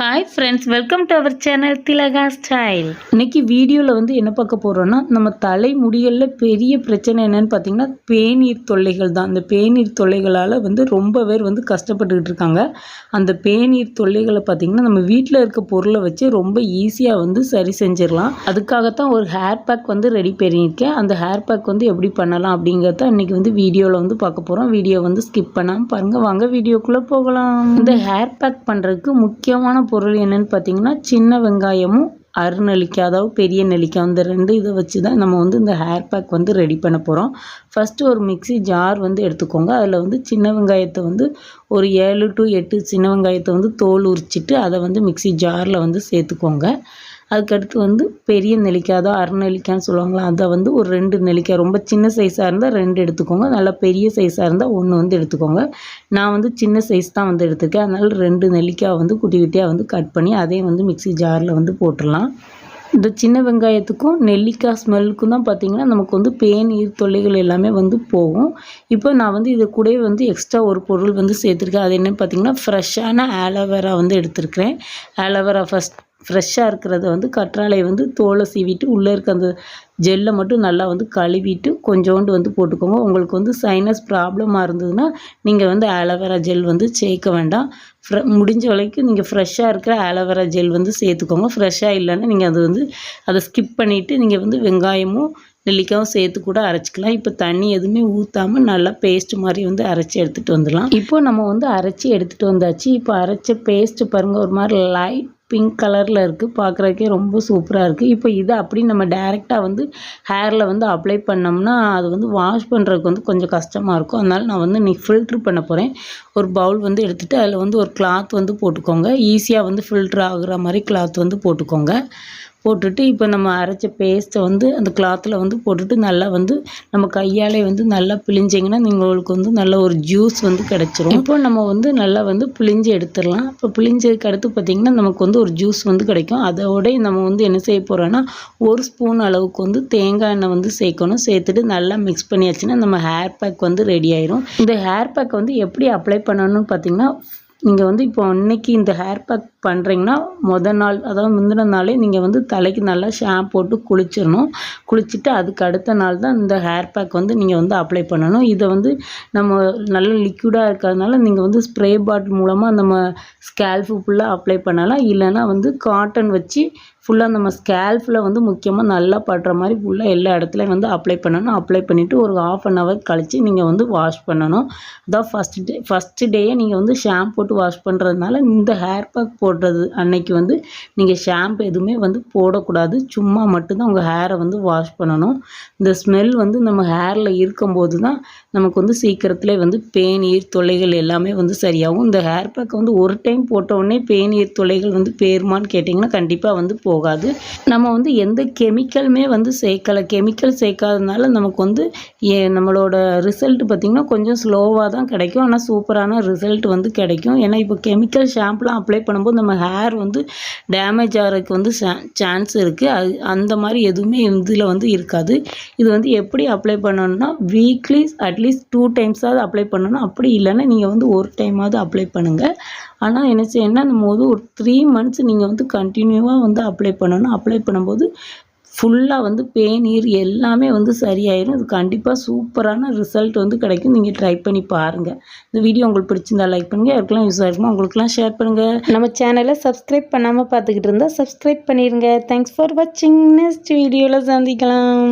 Hi friends welcome to our channel Thilaga style இன்றைக்கி வீடியோவில் வந்து என்ன பார்க்க போகிறோன்னா நம்ம தலை முடிகளில் பெரிய பிரச்சனை என்னென்னு பார்த்தீங்கன்னா பேநீர் தொல்லைகள் தான். அந்த பேநீர் தொல்லைகளால் வந்து ரொம்ப பேர் வந்து கஷ்டப்பட்டுக்கிட்டு இருக்காங்க. அந்த பேநீர் தொல்லைகளை பார்த்திங்கன்னா நம்ம வீட்டில் இருக்க பொருளை வச்சு ரொம்ப ஈஸியாக வந்து சரி செஞ்சிடலாம். அதுக்காகத்தான் ஒரு ஹேர் பேக் வந்து ரெடி பண்ணியிருக்கேன். அந்த ஹேர் பேக் வந்து எப்படி பண்ணலாம் அப்படிங்கிறத இன்றைக்கி வந்து வீடியோவில் வந்து பார்க்க போகிறோம் வீடியோ வந்து ஸ்கிப் பண்ணாமல் பாருங்கள் வாங்க வீடியோக்குள்ளே போகலாம். இந்த ஹேர் பேக் பண்ணுறதுக்கு முக்கியமான பொருள் என்னென்னு பார்த்தீங்கன்னா சின்ன வெங்காயமும் அருநெல்லிக்காய் அதாவது பெரிய நெல்லிக்காய் அந்த ரெண்டு இதை வச்சு தான் நம்ம வந்து இந்த ஹேர் பேக் வந்து ரெடி பண்ண போகிறோம் ஃபஸ்ட்டு ஒரு மிக்ஸி ஜார் வந்து எடுத்துக்கோங்க. அதில் வந்து சின்ன வெங்காயத்தை வந்து ஒரு ஏழு டு எட்டு சின்ன வெங்காயத்தை வந்து தோல் உரிச்சிட்டு அதை வந்து மிக்ஸி ஜாரில் வந்து சேர்த்துக்கோங்க. அதுக்கடுத்து வந்து பெரிய நெல்லிக்காய் அதான் அரை நெல்லிக்காய்னு சொல்லுவாங்களா அதை வந்து ஒரு ரெண்டு நெல்லிக்காய் ரொம்ப சின்ன சைஸாக இருந்தால் ரெண்டு எடுத்துக்கோங்க நல்லா பெரிய சைஸாக இருந்தால் ஒன்று வந்து எடுத்துக்கோங்க. நான் வந்து சின்ன சைஸ் தான் வந்து எடுத்துருக்கேன். அதனால் ரெண்டு நெல்லிக்காய் வந்து குட்டி குட்டியாக வந்து கட் பண்ணி அதையும் வந்து மிக்ஸி ஜாரில் வந்து போட்டுடலாம். இந்த சின்ன வெங்காயத்துக்கும் நெல்லிக்காய் ஸ்மெல்லுக்கும் தான் பார்த்திங்கன்னா நமக்கு வந்து பேன் ஈர் தொல்லைகள் எல்லாமே வந்து போகும். இப்போ நான் வந்து இது கூடவே வந்து எக்ஸ்ட்ரா ஒரு பொருள் வந்து சேர்த்துருக்கேன். அது என்னென்னு பார்த்தீங்கன்னா ஃப்ரெஷ்ஷான ஆலோவேரா வந்து எடுத்திருக்கிறேன். ஆலோவேரா ஃபஸ்ட் ஃப்ரெஷ்ஷாக இருக்கிறத வந்து கற்றாழையை வந்து தோலை சீவிட்டு உள்ளே இருக்க அந்த ஜெல்லை மட்டும் நல்லா வந்து கழுவிட்டு கொஞ்சோண்டு வந்து போட்டுக்கோங்க. உங்களுக்கு வந்து சைனஸ் ப்ராப்ளமாக இருந்ததுன்னா நீங்கள் வந்து ஆலோவேரா ஜெல் வந்து சேர்க்க வேண்டாம். ஃப்ரெ முடிஞ்ச வரைக்கும் நீங்கள் ஃப்ரெஷ்ஷாக இருக்கிற ஆலோவேரா ஜெல் வந்து சேர்த்துக்கோங்க. ஃப்ரெஷ்ஷாக இல்லைன்னா நீங்கள் அது வந்து அதை ஸ்கிப் பண்ணிவிட்டு நீங்கள் வந்து வெங்காயமும் நெல்லிக்காயும் சேர்த்து கூட அரைச்சிக்கலாம். இப்போ தண்ணி எதுவுமே ஊற்றாமல் நல்லா பேஸ்ட் மாதிரி வந்து அரைச்சி எடுத்துகிட்டு வந்துடலாம். இப்போ நம்ம வந்து அரைச்சி எடுத்துகிட்டு வந்தாச்சு. இப்போ அரைச்ச பேஸ்ட்டு பாருங்கள் ஒரு மாதிரி லைட் பிங்க் கலரில் இருக்குது பார்க்குறதுக்கே ரொம்ப சூப்பராக இருக்குது இப்போ இதை அப்படி நம்ம டேரெக்டாக வந்து ஹேரில் வந்து அப்ளை பண்ணோம்னா அது வந்து வாஷ் பண்ணுறதுக்கு வந்து கொஞ்சம் கஷ்டமாக இருக்கும். அதனால் நான் வந்து நீ ஃபில்ட்ரு பண்ண போகிறேன் ஒரு பவுல் வந்து எடுத்துகிட்டு அதில் வந்து ஒரு கிளாத் வந்து போட்டுக்கோங்க. ஈஸியாக வந்து ஃபில்ட்ரு ஆகுற மாதிரி கிளாத் வந்து போட்டுக்கோங்க. போட்டுட்டு இப்போ நம்ம அரைச்ச பேஸ்ட்டை வந்து அந்த கிளாத்தில் வந்து போட்டுட்டு நல்லா வந்து நம்ம கையாலே வந்து நல்லா பிழிஞ்சிங்கன்னா உங்களுக்கு வந்து நல்ல ஒரு ஜூஸ் வந்து கிடச்சிரும். இப்போ நம்ம வந்து நல்லா வந்து பிழிஞ்சு எடுத்துடலாம். இப்போ பிழிஞ்சதுக்கு அடுத்து பார்த்திங்கன்னா நமக்கு வந்து ஒரு ஜூஸ் வந்து கிடைக்கும். அதோடய நம்ம வந்து என்ன செய்ய போகிறோன்னா ஒரு ஸ்பூன் அளவுக்கு வந்து தேங்காய் எண்ணெய் வந்து சேர்க்கணும். சேர்த்துட்டு நல்லா மிக்ஸ் பண்ணியாச்சுன்னா நம்ம ஹேர் பேக் வந்து ரெடி ஆயிரும். இந்த ஹேர் பேக் வந்து எப்படி அப்ளை பண்ணணும்னு பார்த்திங்கன்னா நீங்கள் வந்து இப்போ அன்னைக்கு இந்த ஹேர் பேக் பண்ணுறீங்கன்னா மொதல் நாள் அதாவது முந்தின நாளே நீங்கள் வந்து தலைக்கு நல்லா ஷாம்பு போட்டு குளிச்சிடணும். குளிச்சுட்டு அதுக்கு அடுத்த நாள் தான் இந்த ஹேர் பேக் வந்து நீங்கள் வந்து அப்ளை பண்ணணும். இதை வந்து நம்ம நல்ல லிக்விடாக இருக்கிறதுனால நீங்கள் வந்து ஸ்ப்ரே பாட்டில் மூலமாக நம்ம ஸ்கேல்ஃபு ஃபுல்லாக அப்ளை பண்ணலாம். இல்லைன்னா வந்து காட்டன் வச்சு ஃபுல்லாக நம்ம ஸ்கேல்ஃபில் வந்து முக்கியமாக நல்லா படுற மாதிரி ஃபுல்லாக எல்லா இடத்துலையும் வந்து அப்ளை பண்ணணும். அப்ளை பண்ணிவிட்டு ஒரு ஆஃப் அன் ஹவர் கழித்து நீங்கள் வந்து வாஷ் பண்ணணும். அதான் ஃபஸ்ட் டே ஃபஸ்ட்டு டேயே நீங்கள் வந்து ஷாம்பு போட்டு வாஷ் பண்ணுறதுனால இந்த ஹேர் பேக் போடுறது அன்னைக்கு வந்து நீங்கள் ஷாம்பு எதுவுமே வந்து போடக்கூடாது. சும்மா மட்டும்தான் உங்கள் ஹேரை வந்து வாஷ் பண்ணணும். இந்த ஸ்மெல் வந்து நம்ம ஹேரில் இருக்கும்போது தான் நமக்கு வந்து சீக்கிரத்தில் வந்து பேனீர் தொலைகள் எல்லாமே வந்து சரியாகும். இந்த ஹேர் பேக் வந்து ஒரு டைம் போட்டவுடனே உடனே பேனீர் தொலைகள் வந்து பேருமான்னு கேட்டிங்கன்னா கண்டிப்பாக வந்து போகாது. நம்ம வந்து எந்த கெமிக்கலுமே வந்து சேர்க்கலை. கெமிக்கல் சேர்க்காதனால நமக்கு வந்து ஏ நம்மளோட ரிசல்ட் பார்த்திங்கன்னா கொஞ்சம் ஸ்லோவாக தான் கிடைக்கும். ஆனால் சூப்பரான ரிசல்ட் வந்து கிடைக்கும். ஏன்னா இப்போ கெமிக்கல் ஷாம்புலாம் அப்ளை பண்ணும்போது நம்ம ஹேர் வந்து டேமேஜ் ஆகிறதுக்கு வந்து சான்ஸ் இருக்குது அது அந்த மாதிரி எதுவுமே இதில் வந்து இருக்காது. இது வந்து எப்படி அப்ளை பண்ணணும்னா வீக்லி அட்லீஸ்ட் டூ டைம்ஸாவது அப்ளை பண்ணணும். அப்படி இல்லைன்னா நீங்கள் வந்து ஒரு டைமாவது அப்ளை பண்ணுங்கள் ஆனால் என்ன செய்ய நம்ம போது ஒரு த்ரீ மந்த்ஸ் நீங்கள் வந்து கண்டினியூவாக வந்து அப்ளை பண்ணணும். அப்ளை பண்ணும்போது ஃபுல்லாக வந்து பேநீர் எல்லாமே வந்து சரியாயிடும் அது கண்டிப்பாக சூப்பரான ரிசல்ட் வந்து கிடைக்கும். நீங்கள் ட்ரை பண்ணி பாருங்கள் இந்த வீடியோ உங்களுக்கு பிடிச்சிருந்தா லைக் பண்ணுங்கள் யாருக்கெல்லாம் யூஸ் ஆகிருக்குமோ உங்களுக்குலாம் ஷேர் பண்ணுங்கள் நம்ம சேனலை சப்ஸ்கிரைப் பண்ணாமல் பார்த்துக்கிட்டு இருந்தால் சப்ஸ்கிரைப் பண்ணிடுங்க தேங்க்ஸ் ஃபார் வாட்சிங் நெக்ஸ்ட் வீடியோவில் சந்திக்கலாம்.